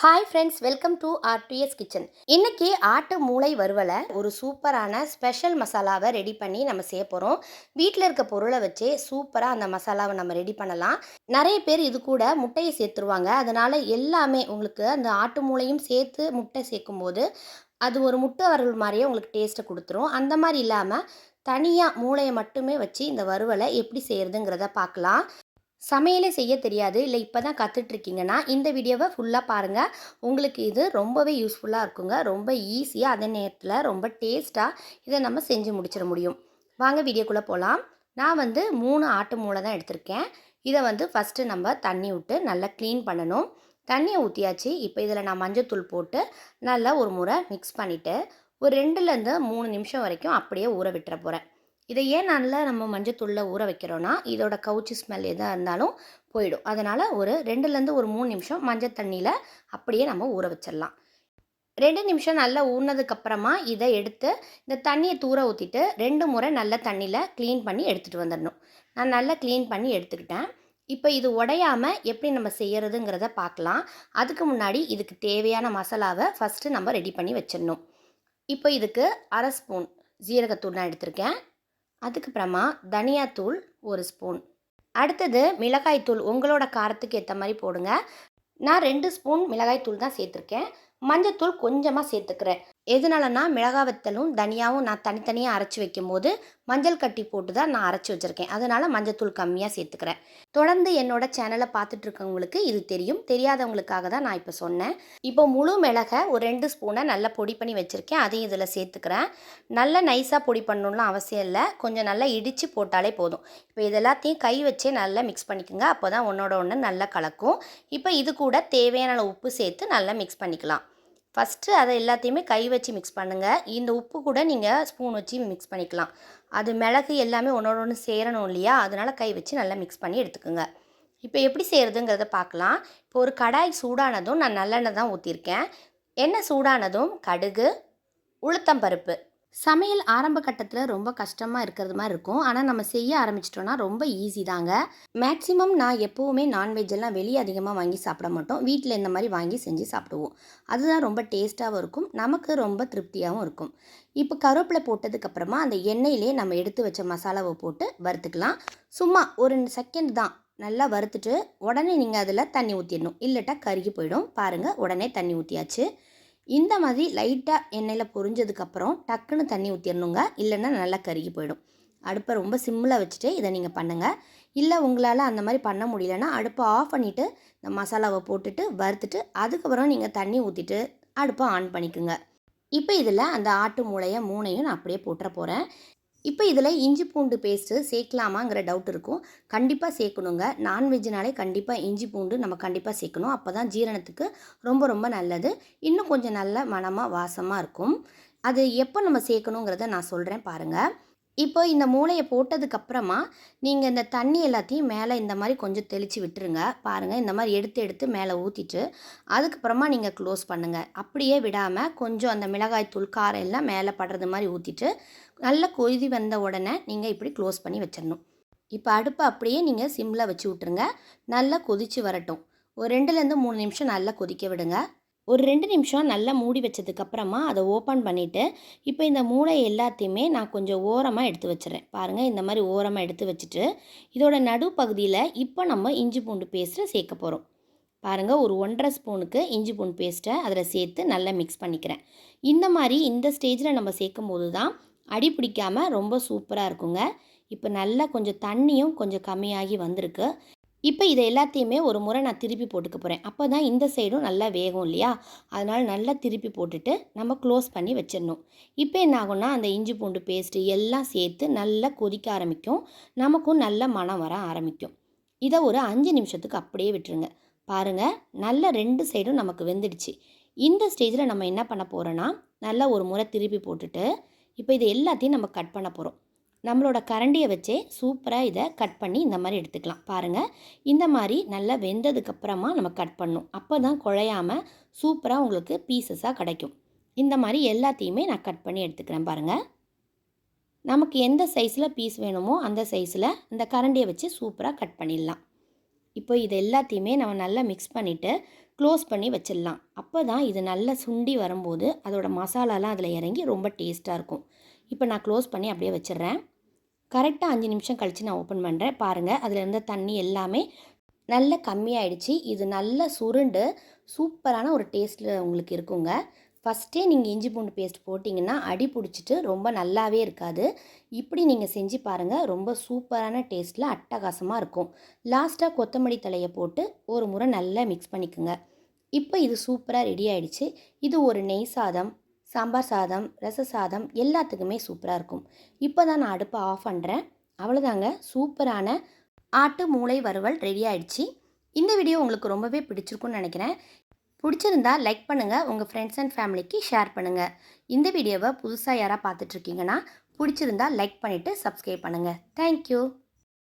Hi friends welcome to RTS kitchen இன்னைக்கு ஆட்டு மூளை வறுவலை ஒரு சூப்பரான ஸ்பெஷல் மசாலாவை ரெடி பண்ணி நம்ம செய்ய போகிறோம் வீட்டில் இருக்க பொருளை வச்சே சூப்பராக அந்த மசாலாவை நம்ம ரெடி பண்ணலாம். நிறைய பேர் இது கூட முட்டையை சேர்த்துருவாங்க. அதனால் எல்லாமே உங்களுக்கு அந்த ஆட்டு மூளையும் சேர்த்து முட்டை சேர்க்கும் போது அது ஒரு முட்டை வறுவல் மாதிரியே உங்களுக்கு டேஸ்ட்டை கொடுத்துரும். அந்த மாதிரி இல்லாமல் தனியாக மூளையை மட்டுமே வச்சு இந்த வறுவலை எப்படி செய்கிறதுங்கிறத பார்க்கலாம். சமையலே செய்ய தெரியாது. இல்லை இப்போ தான் கற்றுட்ருக்கீங்கன்னா இந்த வீடியோவை ஃபுல்லாக பாருங்கள் உங்களுக்கு இது ரொம்பவே யூஸ்ஃபுல்லாக இருக்குங்க. ரொம்ப ஈஸியாக அதே நேரத்தில் ரொம்ப டேஸ்ட்டாக இதை நம்ம செஞ்சு முடிச்சிட முடியும். வாங்க வீடியோக்குள்ளே போகலாம் நான் வந்து மூணு ஆட்டு மூளை தான் எடுத்திருக்கேன். இதை வந்து ஃபஸ்ட்டு நம்ம தண்ணி விட்டு நல்லா க்ளீன் பண்ணணும். தண்ணியை ஊற்றியாச்சு இப்போ இதில் நான் மஞ்சத்தூள் போட்டு நல்லா ஒரு முறை மிக்ஸ் பண்ணிவிட்டு ஒரு ரெண்டுலேருந்து மூணு நிமிஷம் வரைக்கும் அப்படியே ஊற விட்டுற போகிறேன் இதை ஏன் நல்லா நம்ம மஞ்சத்தூளில் ஊற வைக்கிறோன்னா இதோட கவுச்சி ஸ்மெல் எதாக இருந்தாலும் போயிடும். அதனால் ஒரு ரெண்டுலேருந்து ஒரு மூணு நிமிஷம் மஞ்சள் தண்ணியில் அப்படியே நம்ம ஊற வச்சிடலாம் ரெண்டு நிமிஷம் நல்லா ஊறினதுக்கப்புறமா இதை எடுத்து இந்த தண்ணியை தூர ஊற்றிட்டு ரெண்டு முறை நல்ல தண்ணியில் க்ளீன் பண்ணி எடுத்துகிட்டு வந்துடணும் நான் நல்லா க்ளீன் பண்ணி எடுத்துக்கிட்டேன். இப்போ இது உடையாமல் எப்படி நம்ம செய்கிறதுங்கிறத பார்க்கலாம். அதுக்கு முன்னாடி இதுக்கு தேவையான மசாலாவை ஃபஸ்ட்டு நம்ம ரெடி பண்ணி வச்சிடணும் இப்போ இதுக்கு அரை ஸ்பூன் ஜீரகத்தூள் நான் எடுத்திருக்கேன். அதுக்கப்புறமா தனியாத்தூள் ஒரு ஸ்பூன். அடுத்தது மிளகாய்த்தூள் உங்களோட காரத்துக்கு ஏற்ற மாதிரி போடுங்க. நான் ரெண்டு ஸ்பூன் மிளகாய்த்தூள் தான் சேர்த்துருக்கேன். மஞ்சத்தூள் கொஞ்சமாக சேர்த்துக்கிறேன். எதனாலனா மிளகா வத்தலும் தனியாகவும் நான் தனித்தனியாக அரைச்சி வைக்கும்போது மஞ்சள் கட்டி போட்டு தான் நான் அரைச்சி வச்சுருக்கேன். அதனால் மஞ்சத்தூள் கம்மியாக சேர்த்துக்கிறேன். தொடர்ந்து என்னோட சேனலை பார்த்துட்டு இருக்கவங்களுக்கு இது தெரியும். தெரியாதவங்களுக்காக தான் நான் இப்போ சொன்னேன். இப்போ முழு மிளகை ஒரு ரெண்டு ஸ்பூனை நல்லா பொடி பண்ணி வச்சுருக்கேன். அதையும் இதில் சேர்த்துக்கிறேன். நல்லா நைஸாக பொடி பண்ணணும்லாம் அவசியம் இல்லை. கொஞ்சம் நல்லா இடித்து போட்டாலே போதும். இப்போ இது எல்லாத்தையும் கை வச்சே நல்லா மிக்ஸ் பண்ணிக்கோங்க. அப்போ தான் ஒன்றோட ஒன்று நல்லா கலக்கும். இப்போ இது கூட தேவையான உப்பு சேர்த்து நல்லா மிக்ஸ் பண்ணிக்கலாம். ஃபஸ்ட்டு அதை எல்லாத்தையுமே கை வச்சு மிக்ஸ் பண்ணுங்கள் இந்த உப்பு கூட நீங்கள் ஸ்பூன் வச்சு மிக்ஸ் பண்ணிக்கலாம். அது மிளகு எல்லாமே ஒன்றோட ஒன்று சேரணும் இல்லையா? அதனால் கை வச்சு நல்லா மிக்ஸ் பண்ணி எடுத்துக்கோங்க. இப்போ எப்படி செய்கிறதுங்கிறத பார்க்கலாம். இப்போ ஒரு கடாய் சூடானதும் நான் நல்லெண்ணெய் தான் ஊற்றிருக்கேன் எண்ணெய் சூடானதும் கடுகு உளுத்தம்பருப்பு சமையல் ஆரம்ப கட்டத்தில் ரொம்ப கஷ்டமாக இருக்கிறது மாதிரி இருக்கும். ஆனால் நம்ம செய்ய ஆரம்பிச்சிட்டோன்னா ரொம்ப ஈஸி தாங்க. மேக்ஸிமம் நான் எப்போவுமே நான்வெஜ் எல்லாம் வெளியே அதிகமாக வாங்கி சாப்பிட மாட்டோம். வீட்டில் இந்த மாதிரி வாங்கி செஞ்சு சாப்பிடுவோம். அதுதான் ரொம்ப டேஸ்ட்டாகவும் இருக்கும். நமக்கு ரொம்ப திருப்தியாகவும் இருக்கும். இப்போ கருவேப்பிலை போட்டதுக்கப்புறமா அந்த எண்ணெயிலே நம்ம எடுத்து வச்ச மசாலாவை போட்டு வறுத்துக்கலாம். சும்மா ஒரு செகண்ட் தான். நல்லா வறுத்துட்டு உடனே நீங்கள் அதில் தண்ணி ஊற்றிடணும் இல்லட்டா கருகி போயிடும். பாருங்கள் உடனே தண்ணி ஊற்றியாச்சு இந்த மாதிரி லைட்டாக எண்ணெயில் பொரிஞ்சதுக்கப்புறம் டக்குன்னு தண்ணி ஊற்றிடணுங்க இல்லைன்னா நல்லா கருகி போயிடும். அடுப்பை ரொம்ப சிம்மில் வச்சுட்டு இதை நீங்கள் பண்ணுங்கள் இல்லை உங்களால் அந்த மாதிரி பண்ண முடியலன்னா அடுப்பை ஆஃப் பண்ணிவிட்டு இந்த மசாலாவை போட்டுட்டு வறுத்துட்டு அதுக்கப்புறம் நீங்கள் தண்ணி ஊற்றிட்டு அடுப்பை ஆன் பண்ணிக்கோங்க. இப்போ இதில் அந்த ஆட்டு மூளையை மூணையும் நான் அப்படியே போட்டுற போகிறேன் இப்போ இதில் இஞ்சி பூண்டு பேஸ்ட்டு சேர்க்கலாமாங்கிற டவுட் இருக்கும். கண்டிப்பாக சேர்க்கணுங்க. நான்வெஜ்னாலே கண்டிப்பாக இஞ்சி பூண்டு நம்ம கண்டிப்பாக சேர்க்கணும். அப்போ தான் ஜீரணத்துக்கு ரொம்ப ரொம்ப நல்லது. இன்னும் கொஞ்சம் நல்ல மனமாக வாசமாக இருக்கும். அது எப்போ நம்ம சேர்க்கணுங்கிறத நான் சொல்கிறேன் பாருங்கள் இப்போ இந்த மூளையை போட்டதுக்கப்புறமா நீங்கள் இந்த தண்ணி எல்லாத்தையும் மேலே இந்த மாதிரி கொஞ்சம் தெளித்து விட்டுருங்க. பாருங்கள் இந்த மாதிரி எடுத்து எடுத்து மேலே ஊற்றிட்டு அதுக்கப்புறமா நீங்கள் க்ளோஸ் பண்ணுங்கள் அப்படியே விடாமல் கொஞ்சம் அந்த மிளகாய் தூள் காரம் எல்லாம் மேலே படுறது மாதிரி ஊற்றிட்டு நல்லா கொதி வந்த உடனே நீங்கள் இப்படி க்ளோஸ் பண்ணி வச்சிடணும் இப்போ அடுப்பை அப்படியே நீங்கள் சிம்மில் வச்சு விட்ருங்க நல்லா கொதித்து வரட்டும். ஒரு ரெண்டுலேருந்து மூணு நிமிஷம் நல்லா கொதிக்க விடுங்க. ஒரு ரெண்டு நிமிஷம் நல்லா மூடி வச்சதுக்கப்புறமா அதை ஓப்பன் பண்ணிவிட்டு இப்போ இந்த மூளை எல்லாத்தையுமே நான் கொஞ்சம் ஓரமாக எடுத்து வச்சுறேன் பாருங்கள் இந்த மாதிரி ஓரமாக எடுத்து வச்சுட்டு இதோட நடுப்பகுதியில் இப்போ நம்ம இஞ்சி பூண்டு பேஸ்ட்டை சேர்க்க போகிறோம் பாருங்கள் ஒரு ஒன்றரை ஸ்பூனுக்கு இஞ்சி பூண்டு பேஸ்ட்டை அதில் சேர்த்து நல்லா மிக்ஸ் பண்ணிக்கிறேன். இந்த மாதிரி இந்த ஸ்டேஜில் நம்ம சேர்க்கும் போது தான் அடி பிடிக்காமல் ரொம்ப சூப்பராக இருக்குங்க. இப்போ நல்லா கொஞ்சம் தண்ணியும் கொஞ்சம் கம்மியாகி வந்திருக்கு. இப்போ இதை எல்லாத்தையுமே ஒரு முறை நான் திருப்பி போட்டுக்க போகிறேன் அப்போ தான் இந்த சைடும் நல்லா வேகும் இல்லையா? அதனால் நல்லா திருப்பி போட்டுட்டு நம்ம க்ளோஸ் பண்ணி வச்சிடணும். இப்போ என்ன ஆகும்னா அந்த இஞ்சி பூண்டு பேஸ்ட்டு எல்லாம் சேர்த்து நல்லா கொதிக்க ஆரம்பிக்கும். நமக்கும் நல்ல மனம் வர ஆரம்பிக்கும். இதை ஒரு அஞ்சு நிமிஷத்துக்கு அப்படியே விட்டுருங்க. பாருங்கள் நல்ல ரெண்டு சைடும் நமக்கு வெந்துடுச்சு. இந்த ஸ்டேஜில் நம்ம என்ன பண்ண போகிறோன்னா நல்லா ஒரு முறை திருப்பி போட்டுட்டு இப்போ இது எல்லாத்தையும் நம்ம கட் பண்ண போகிறோம் நம்மளோட கரண்டியை வச்சே சூப்பராக இதை கட் பண்ணி இந்த மாதிரி எடுத்துக்கலாம். பாருங்கள் இந்த மாதிரி நல்லா வெந்ததுக்கப்புறமா நம்ம கட் பண்ணும். அப்போ தான் குழையாமல் சூப்பராக உங்களுக்கு பீசஸாக கிடைக்கும். இந்த மாதிரி எல்லாத்தையுமே நான் கட் பண்ணி எடுத்துக்கிறேன் பாருங்கள் நமக்கு எந்த சைஸில் பீஸ் வேணுமோ அந்த சைஸில் இந்த கரண்டியை வச்சு சூப்பராக கட் பண்ணிடலாம். இப்போ இது எல்லாத்தையுமே நம்ம நல்லா மிக்ஸ் பண்ணிவிட்டு க்ளோஸ் பண்ணி வச்சிடலாம். அப்போ தான் இது நல்லா சுண்டி வரும்போது அதோட மசாலாலாம் அதில் இறங்கி ரொம்ப டேஸ்ட்டாக இருக்கும். இப்போ நான் க்ளோஸ் பண்ணி அப்படியே வச்சிடுறேன். கரெக்டாக அஞ்சு நிமிஷம் கழித்து நான் ஓப்பன் பண்ணுறேன் பாருங்கள் அதில் இருந்த தண்ணி எல்லாமே நல்ல கம்மியாயிடுச்சு. இது நல்ல சுருண்டு சூப்பரான ஒரு டேஸ்ட்டில் உங்களுக்கு இருக்குங்க. ஃபஸ்ட்டே நீங்கள் இஞ்சி பூண்டு பேஸ்ட் போட்டிங்கன்னா அடி பிடிச்சிட்டு ரொம்ப நல்லாவே இருக்காது. இப்படி நீங்கள் செஞ்சு பாருங்கள் ரொம்ப சூப்பரான டேஸ்ட்டில் அட்டகாசமாக இருக்கும். லாஸ்ட்டாக கொத்தமல்லி தலையை போட்டு ஒரு முறை நல்லா மிக்ஸ் பண்ணிக்கோங்க. இப்போ இது சூப்பராக ரெடி ஆகிடுச்சு இது ஒரு நெய் சாதம் சாம்பார் சாதம் ரச சாதம் எல்லாத்துக்குமே சூப்பராக இருக்கும். இப்போ தான் நான் அடுப்பை ஆஃப் பண்ணுறேன் அவ்வளோதாங்க சூப்பரான ஆட்டு மூளை வறுவல் ரெடி ஆயிடுச்சு. இந்த வீடியோ உங்களுக்கு ரொம்பவே பிடிச்சிருக்கும்னு நினைக்கிறேன். பிடிச்சிருந்தா லைக் பண்ணுங்கள் உங்கள் ஃப்ரெண்ட்ஸ் அண்ட் ஃபேமிலிக்கு ஷேர் பண்ணுங்கள் இந்த வீடியோவை புதுசாக யாராக பார்த்துட்ருக்கீங்கன்னா பிடிச்சிருந்தா லைக் பண்ணிவிட்டு சப்ஸ்கிரைப் பண்ணுங்கள் தேங்க்யூ